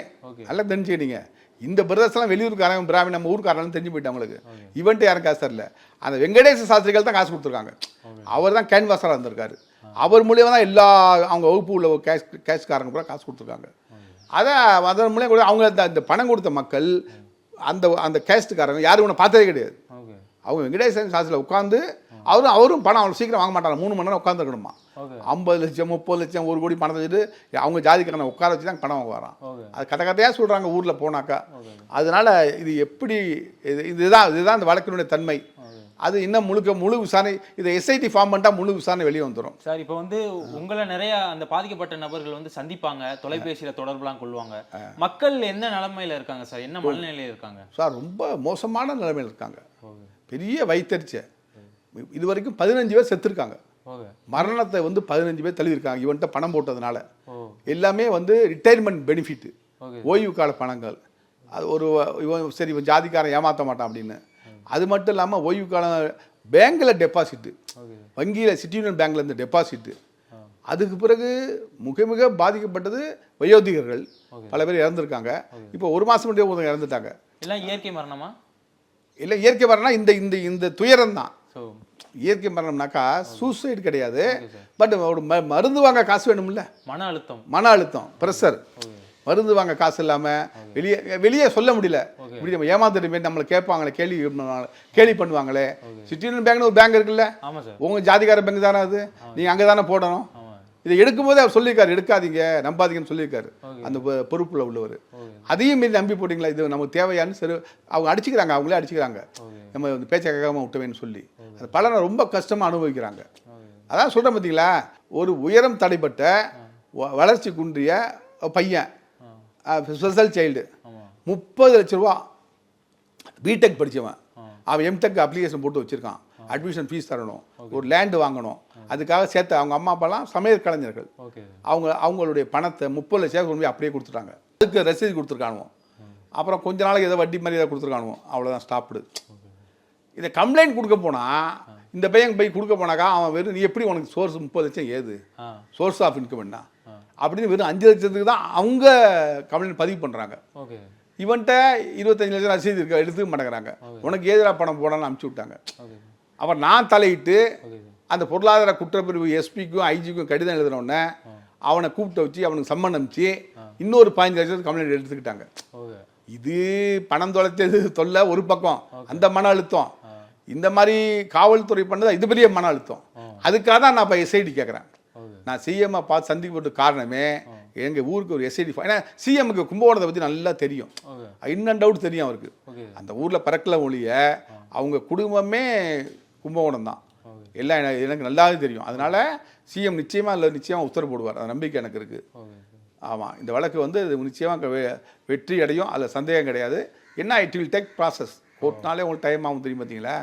நல்லா தெரிஞ்சுக்கிட்டீங்க. இந்த பிரதர்ஸ்லாம் வெளியூர்காரன் பிராமி நம்ம ஊர்க்காரன் தெரிஞ்சு போயிட்டு அவங்களுக்கு. இவன்ட்டு யாரும் காசு தரல. அந்த வெங்கடேச சாஸ்திரிகள் தான் காசு கொடுத்துருக்காங்க. அவர் தான் கேன்வாஸராக இருந்திருக்காரு. அவர் மூலியமாக தான் எல்லா அவங்க வகுப்பு உள்ள கேஷ் கேஷ்காரங்க பூரா காசு கொடுத்துருக்காங்க. அதை அதன் மூலியம் கூட அவங்க இந்த- பணம் கொடுத்த மக்கள் அந்த அந்த கேஸ்ட்டுக்காரங்க யாரும் இவனை பார்த்ததே கிடையாது. அவங்க வெங்கடேசன் சாஸ்திரியில் உட்காந்து அவரும் அவரும் பணம் அவ்வளோ சீக்கிரம் வாங்க மாட்டாங்க. மூணு மணி நேரம் உட்காந்துருக்கணுமா ஐம்பது லட்சம் முப்பது லட்சம் ஒரு கோடி பணத்தை வச்சுட்டு அவங்க ஜாதிக்காரனை உட்கார வச்சு தான் பணம் வாங்க வரான் அது கதை கதையாக சொல்கிறாங்க ஊரில் போனாக்கா. அதனால இது எப்படி இது இதுதான் இதுதான் இந்த வழக்கினுடைய தன்மை. அது இன்னும் முழுக்க முழு விசாரணை இதை எஸ்ஐடி ஃபார்ம் பண்ணிட்டா முழு விசாரணை வெளியே வந்துடும் சார் இப்போ வந்து உங்களை நிறைய அந்த பாதிக்கப்பட்ட நபர்கள் வந்து சந்திப்பாங்க தொலைபேசியில தொடர்புலாம் கொள்வாங்க. மக்கள் என்ன நிலைமையில இருக்காங்க சார்? என்ன மனநிலையில இருக்காங்க? சார் ரொம்ப மோசமான நிலைமையில் இருக்காங்க. பெரிய வைத்தறிச்ச இது வரைக்கும் பதினஞ்சு பேர் செத்துருக்காங்க. மரணத்தை வந்து பதினஞ்சு பேர் தள்ளியிருக்காங்க. இவன்கிட்ட பணம் போட்டதுனால. எல்லாமே வந்து ரிட்டையர்மெண்ட் பெனிஃபிட் ஓய்வு கால பணங்கள். அது ஒரு இவன் சரி இவன் ஜாதிக்காரன் ஏமாற்ற மாட்டான் அப்படின்னு. அது மட்டும் இல்லாமல் ஓய்வு காலம் பேங்கில் டெபாசிட்டு. வங்கியில் சிட்டி யூனியன் பேங்க்ல இருந்து டெபாசிட்டு அதுக்கு பிறகு மிக மிக பாதிக்கப்பட்டது வயோதிகர்கள். பல பேர் இறந்துருக்காங்க. இப்போ ஒரு மாதம் முன்னாடி ஒருத்தங்க இறந்துட்டாங்க. எல்லாம் இயற்கை மரணமா? இல்லை இயற்கை மரணம்னா இந்த இந்த இந்த துயரம் தான். இயற்கை மரணம்னாக்கா சூசைடு கிடையாது. பட் ஒரு மருந்து வாங்க காசு வேணும்ல. மன அழுத்தம். மன அழுத்தம் ப்ரெஷர் மருந்து வாங்க காசு இல்லாமல் வெளியே வெளியே சொல்ல முடியல. இப்படி நம்ம ஏமாந்துட்டு போய் நம்மளை கேட்பாங்களே கேள்வி பண்ணுவாங்களே கேள்வி பண்ணுவாங்களே. சிட்டி யூனியன் பேங்க்னு ஒரு பேங்க் இருக்குல்ல? உங்கள் ஜாதிகார பேங்க் தானே அது? நீங்கள் அங்கே தானே போடணும்? இதை எடுக்கும்போதே அவர் சொல்லியிருக்காரு எடுக்காதீங்க நம்பாதீங்கன்னு சொல்லியிருக்காரு. அந்த பொறுப்புல உள்ளவர். அதையும் மீறி நம்பி போட்டிங்களா? இது நமக்கு தேவையான்னு சரி அவங்க அடிச்சுக்கிறாங்க அவங்களே அடிச்சுக்கிறாங்க. நம்ம பேச்சை கேட்காம விட்டவேன்னு சொல்லி. அந்த பலனை ரொம்ப கஷ்டமாக அனுபவிக்கிறாங்க. அதான் சொல்கிறேன் பார்த்தீங்களா ஒரு உயரம் தடைப்பட்ட வளர்ச்சி குன்றிய பையன். ஸ்பெஷல் சைல்டு முப்பது லட்ச ரூபா பிடெக் படிச்சவன். ஆ. அவன் எம்டெக் அப்ளிகேஷன் போட்டு வச்சிருக்கான். அட்மிஷன் ஃபீஸ் தரணும். ஒரு லேண்டு வாங்கணும். அதுக்காக சேர்த்து அவங்க அம்மா அப்பாலாம் சமையல் கலைஞர்கள். அவங்க அவங்களுடைய பணத்தை முப்பது லட்சம் கொண்டு போய் அப்படியே கொடுத்துட்டாங்க. அதுக்கு ரசீது கொடுத்துருக்கானுவோம் அப்புறம் கொஞ்ச நாளைக்கு ஏதோ வட்டி மாதிரி ஏதோ கொடுத்துருக்கானுவோம் அவ்வளோதான் ஸ்டாப்டு இதை கம்ப்ளைண்ட் கொடுக்க போனால் இந்த பையன் போய் கொடுக்க போனாக்கா அவன் வெறும் நீ எப்படி உனக்கு சோர்ஸ் முப்பது லட்சம் ஏது? சோர்ஸ் ஆஃப் இன்கம் என்ன. அப்படின்னு வெறும் அஞ்சு லட்சத்துக்கு தான் அவங்க கம்ப்ளைண்ட் பதிவு பண்ணுறாங்க ஓகே. இவன்கிட்ட இருபத்தஞ்சு லட்சம் ரசீது இருக்க எடுத்துக்க மாட்டேங்கிறாங்க. உனக்கு ஏதிரா பணம் போடான்னு அனுப்பிச்சி விட்டாங்க. அப்புறம் நான் தலையிட்டு அந்த பொருளாதார குற்றப்பிரிவு எஸ்பிக்கும் ஐஜிக்கும் கடிதம் எழுதின உடனே அவனை கூப்பிட்டு வச்சு அவனுக்கு சம்மன் அனுப்பிச்சு இன்னொரு பதினஞ்சு லட்சத்துக்கு கம்ப்ளைண்ட் எடுத்துக்கிட்டாங்க. இது பணம் தொலைச்சது தொல்லை ஒரு பக்கம். அந்த மன அழுத்தம். இந்த மாதிரி காவல்துறை பண்ணது இது பெரிய மன அழுத்தம். அதுக்காக தான் நான் இப்போ எஸ்ஐடி கேட்குறேன் நான் சிஎம்ஐ பார்த்து சந்திக்கப்பட்ட காரணமே எங்கள் ஊருக்கு ஒரு எஸ்ஐடி ஏன்னா சிஎம்க்கு கும்பகோணத்தை பற்றி நல்லா தெரியும். ஓகே. இன் அண்ட் அவுட் தெரியும் அவருக்கு. அந்த ஊரில் பறக்கல ஒழிய அவங்க குடும்பமே கும்பகோணம் தான். எல்லாம் எனக்கு நல்லாவே தெரியும். அதனால சிஎம் நிச்சயமாக இல்லை நிச்சயமாக உத்தரவு போடுவார். அந்த நம்பிக்கை எனக்கு இருக்குது ஆமாம் இந்த வழக்கு வந்து நிச்சயமாக வெற்றி அடையும். அதில் சந்தேகம் கிடையாது. என்ன இட் வில் டேக் ப்ராசஸ் கோர்ட்னாலே உங்களுக்கு டைம் ஆகும் தெரியும் பார்த்தீங்களா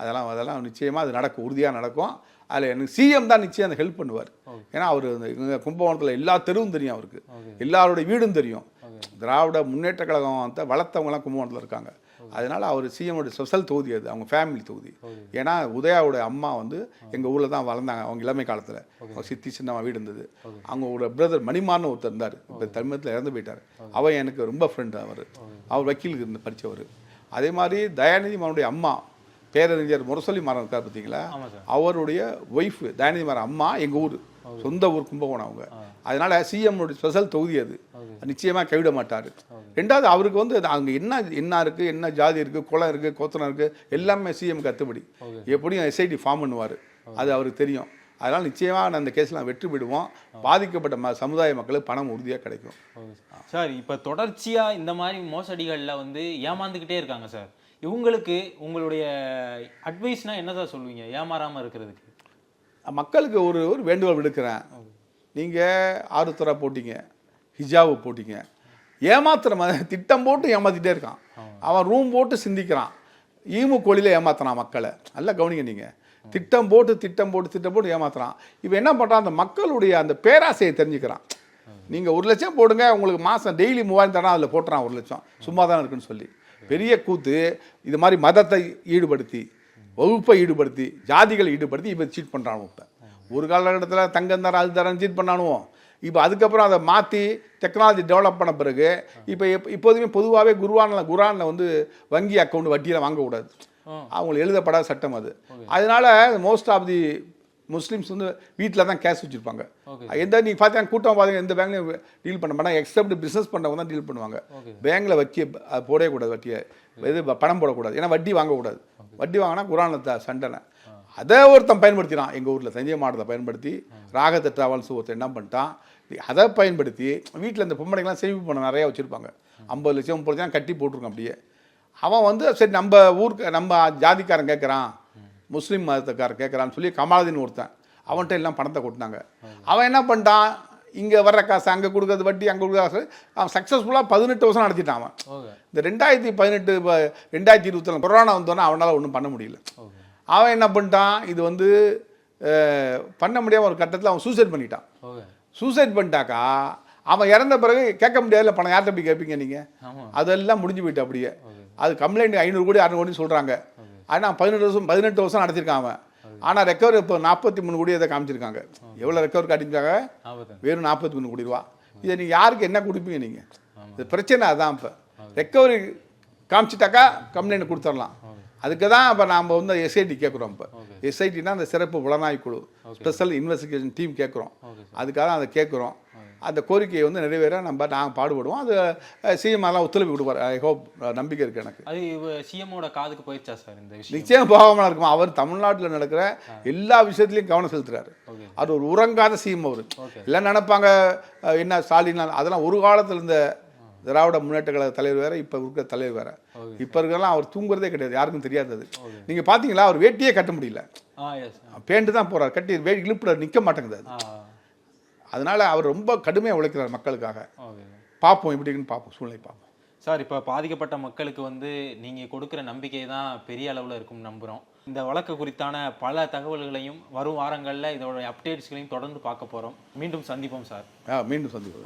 அதெல்லாம் அதெல்லாம் நிச்சயமாக அது நடக்கும். உறுதியாக நடக்கும். அதில் எனக்கு சிஎம் தான் நிச்சயம் அந்த ஹெல்ப் பண்ணுவார். ஏன்னா அவர் இந்த கும்பகோணத்தில் எல்லா தெருவும் தெரியும் அவருக்கு. எல்லாரோட வீடும் தெரியும். திராவிட முன்னேற்ற கழகம் அந்த வளர்த்தவங்கலாம் கும்பகோணத்தில் இருக்காங்க. அதனால அவர் சிஎம்மோட ஸ்பெஷல் தொகுதி அது அவங்க ஃபேமிலி தொகுதி. ஏன்னா உதயாவோட அம்மா வந்து எங்கள் ஊரில் தான் வளர்ந்தாங்க. அவங்க இளமை காலத்தில். அவங்க சித்தி சின்னம்மா வீடு இருந்தது. அவங்க ஒரு பிரதர் மணிமார்னு ஒருத்தர் இருந்தார். இப்போ தமிழகத்தில் இறந்து போயிட்டார். அவன் எனக்கு ரொம்ப ஃப்ரெண்டு அவர். அவர் வக்கீலுக்கு இருந்து படித்தவர் அதே மாதிரி தயாநிதி மாறனுடைய அம்மா பேரறிஞர் முரசொலி மரம் இருக்கார் பார்த்தீங்களா? அவருடைய ஒய்ஃப் தயாநிதி மாறன் அம்மா எங்கள் ஊர். சொந்த ஊர் கும்பகோணம் அவங்க. அதனால சிஎம்னுடைய ஸ்பெஷல் தொகுதி அது. நிச்சயமாக கைவிட மாட்டார். ரெண்டாவது அவருக்கு வந்து அங்கே என்ன என்ன இருக்குது என்ன ஜாதி இருக்குது குளம் இருக்குது கோத்தனம் இருக்குது எல்லாமே சிஎம் கத்துப்படி எப்படியும் எஸ்ஐடி ஃபார்ம் பண்ணுவார். அது அவருக்கு தெரியும். அதனால் நிச்சயமாக நான் அந்த கேஸில் வெற்றி பெறுவோம். பாதிக்கப்பட்ட ம சமுதாய மக்களுக்கு பணம் உறுதியாக கிடைக்கும். சார். இப்போ தொடர்ச்சியாக இந்த மாதிரி மோசடிகளில் வந்து ஏமாந்துக்கிட்டே இருக்காங்க சார். இவங்களுக்கு உங்களுடைய அட்வைஸ்னா என்ன சார் சொல்லுவீங்க? ஏமாறாமல் இருக்கிறதுக்கு. மக்களுக்கு ஒரு ஒரு வேண்டுகோள் விடுக்கிறேன். நீங்கள் ஆருத்ரா போட்டீங்க ஹிஜாபு போட்டீங்க. ஏமாத்துற மாதிரி திட்டம் போட்டு ஏமாத்திட்டே இருக்கான். அவன் ரூம் போட்டு சிந்திக்கிறான். ஈமு கோழியில் ஏமாத்துறான் மக்களை. நல்லா கவனிங்க நீங்கள் திட்டம் போட்டு திட்டம் போட்டு திட்டம் போட்டு ஏமாத்துறான். இப்போ என்ன பண்ணுறான் அந்த மக்களுடைய அந்த பேராசையை தெரிஞ்சுக்கிறான். நீங்கள் ஒரு லட்சம் போடுங்க உங்களுக்கு மாதம் டெய்லி மூவாயிரம் தரம் அதில் போட்டுறான் ஒரு லட்சம். சும்மா தான் இருக்குன்னு சொல்லி. பெரிய கூத்து இது மாதிரி மதத்தை ஈடுபடுத்தி வகுப்பை ஈடுபடுத்தி ஜாதிகளை ஈடுபடுத்தி இப்போ சீட் பண்ணுறான் இப்போ ஒரு காலகட்டத்தில் தங்கம் தரம் அது தரம் சீட் பண்ணானுவோம். இப்போ அதுக்கப்புறம் அதை மாற்றி டெக்னாலஜி டெவலப் பண்ண பிறகு இப்போ எப்ப- இப்போதுமே பொதுவாகவே குருவானில் குரானில் வந்து வங்கி அக்கௌண்ட் வட்டியில் வாங்கக்கூடாது. அவங்களுக்கு எழுதப்படாத சட்டம் அது. அதனால மோஸ்ட் ஆஃப் தி முஸ்லீம்ஸ் வந்து வீட்டில் தான் கேஷ் வச்சுருப்பாங்க. எந்த நீங்கள் பார்த்தீங்கன்னா கூட்டம் பார்த்தீங்கன்னா எந்த பேங்க்லையும் டீல் பண்ண மாட்டாங்க. எக்ஸப்ட் பிஸ்னஸ் பண்ணுறவங்க தான் டீல் பண்ணுவாங்க. பேங்க்கில் வக்கி அது போடவே கூடாது வட்டியை. இது பணம் போடக்கூடாது. ஏன்னா வட்டி வாங்கக்கூடாது. வட்டி வாங்கினா குரானில் த சண்டனை. அதை ஒருத்தன் பயன்படுத்தினான் எங்கள் ஊரில் சஞ்சய் மாடத்தை பயன்படுத்தி ராகத்த டிராவல்ஸ் ஒருத்தன் என்ன பண்ணிட்டான்? அதை பயன்படுத்தி வீட்டில் இந்த பொம்பளைங்களாம் சேமிப்பு பண்ண நிறையா வச்சுருப்பாங்க. ஐம்பது லட்சம் முப்பது லட்சம் கட்டி போட்டிருக்கான் அப்படியே. அவன் வந்து சரி நம்ம ஊருக்கு நம்ம ஜாதிக்காரன் கேட்குறான் முஸ்லீம் மதத்துக்காரன் கேட்குறான்னு சொல்லி கமாலுதீன் ஒருத்தன். அவன்கிட்ட எல்லாம் பணத்தை கொட்டினாங்க அவன் என்ன பண்ணிட்டான்? இங்கே வர்ற காசு அங்கே கொடுக்கறது வட்டி அங்கே கொடுக்குற காசு. அவன் சக்ஸஸ்ஃபுல்லாக பதினெட்டு வருஷம் நடத்திட்டான் அவன். இந்த ரெண்டாயிரத்தி பதினெட்டு ப- ரெண்டாயிரத்தி இருபத்தி கொரோனா வந்தோன்னே அவனால் ஒன்றும் பண்ண முடியல. அவன் என்ன பண்ணிட்டான்? இது வந்து பண்ண முடியாம ஒரு கட்டத்தில் அவன் சூசைட் பண்ணிட்டான். சூசைட் பண்ணிட்டாக்கா அவன் இறந்த பிறகு கேட்க முடியாதுல்ல பணம் யார்கிட்ட போய் கேட்பீங்க நீங்கள் அதெல்லாம் முடிஞ்சு போயிட்டு அப்படியே. அது கம்ப்ளைண்ட் ஐநூறு கோடி அறுநூறு கோடி சொல்கிறாங்க ஆனால் பதினெட்டு வருஷம் பதினெட்டு வருஷம் நடத்திருக்கான் அவன். ஆனால் ரெக்கவர் இப்போ நாற்பத்தி மூணு கோடி அதை காமிச்சிருக்காங்க. எவ்வளோ ரெக்கவர் காட்டியிருக்காங்க? வெறும் நாற்பத்தி மூணு கோடி ரூபா. இதை நீங்கள் யாருக்கு என்ன கொடுப்பீங்க நீங்கள் இது பிரச்சனை அதான் இப்போ. ரெக்கவரி காமிச்சிட்டாக்கா கம்ப்ளைண்ட் கொடுத்துடலாம். அதுக்கு தான் இப்போ நாம் வந்து எஸ்ஐடி கேட்குறோம் இப்போ. எஸ்ஐடினா அந்த சிறப்பு புலனாய்வு குழு. ஸ்பெஷல் இன்வெஸ்டிகேஷன் டீம் கேட்குறோம் அதுக்காக தான் அதை கேட்குறோம் அந்த கோரிக்கையை வந்து நிறைவேற நம்ம நாங்கள் பாடுபடுவோம். அது சிஎம் எல்லாம் ஒத்துழைப்பு கொடுப்பார். ஐ ஹோப் நம்பிக்கை இருக்குது எனக்கு. அது சிஎம்மோட காதுக்கு போயிடுச்சா சார் இந்த விஷயம்? நிச்சயம் போகாமல் இருக்குமா? அவர் தமிழ்நாட்டில் நடக்கிற எல்லா விஷயத்துலையும் கவனம் செலுத்துறாரு. அது ஒரு உறங்காத சிஎம் அவர். எல்லாம் நினைப்பாங்க என்ன ஸ்டாலின் அதெல்லாம் ஒரு காலத்தில் இருந்த திராவிட முன்னேற்ற கழக தலைவர் வேற இப்போ இருக்கிற தலைவர் வேற. இப்போ இருக்கிறலாம் அவர் தூங்குறதே கிடையாது. யாருக்கும் தெரியாது அது. நீங்க பாத்தீங்களா? அவர் வேட்டியே கட்ட முடியல. ஆ எஸ் பேண்ட் தான் போறார். கட்டி வேட்டி இழுப்புல நிக்க மாட்டேங்குது அதனால அவர் ரொம்ப கடுமையாக உழைக்கிறார் மக்களுக்காக. ஓகே. பார்ப்போம் எப்படி இருக்குன்னு பார்ப்போம் சூழ்நிலை பார்ப்போம். சார் இப்போ பாதிக்கப்பட்ட மக்களுக்கு வந்து நீங்கள் கொடுக்குற நம்பிக்கை தான் பெரிய அளவில் இருக்கும்னு நம்புகிறோம் இந்த வழக்கு குறித்தான பல தகவல்களையும் வரும் வாரங்களில் இதோட அப்டேட்ஸ்களையும் தொடர்ந்து பார்க்க போகிறோம் மீண்டும் சந்திப்போம் சார். ஆ மீண்டும் சந்திப்போம்.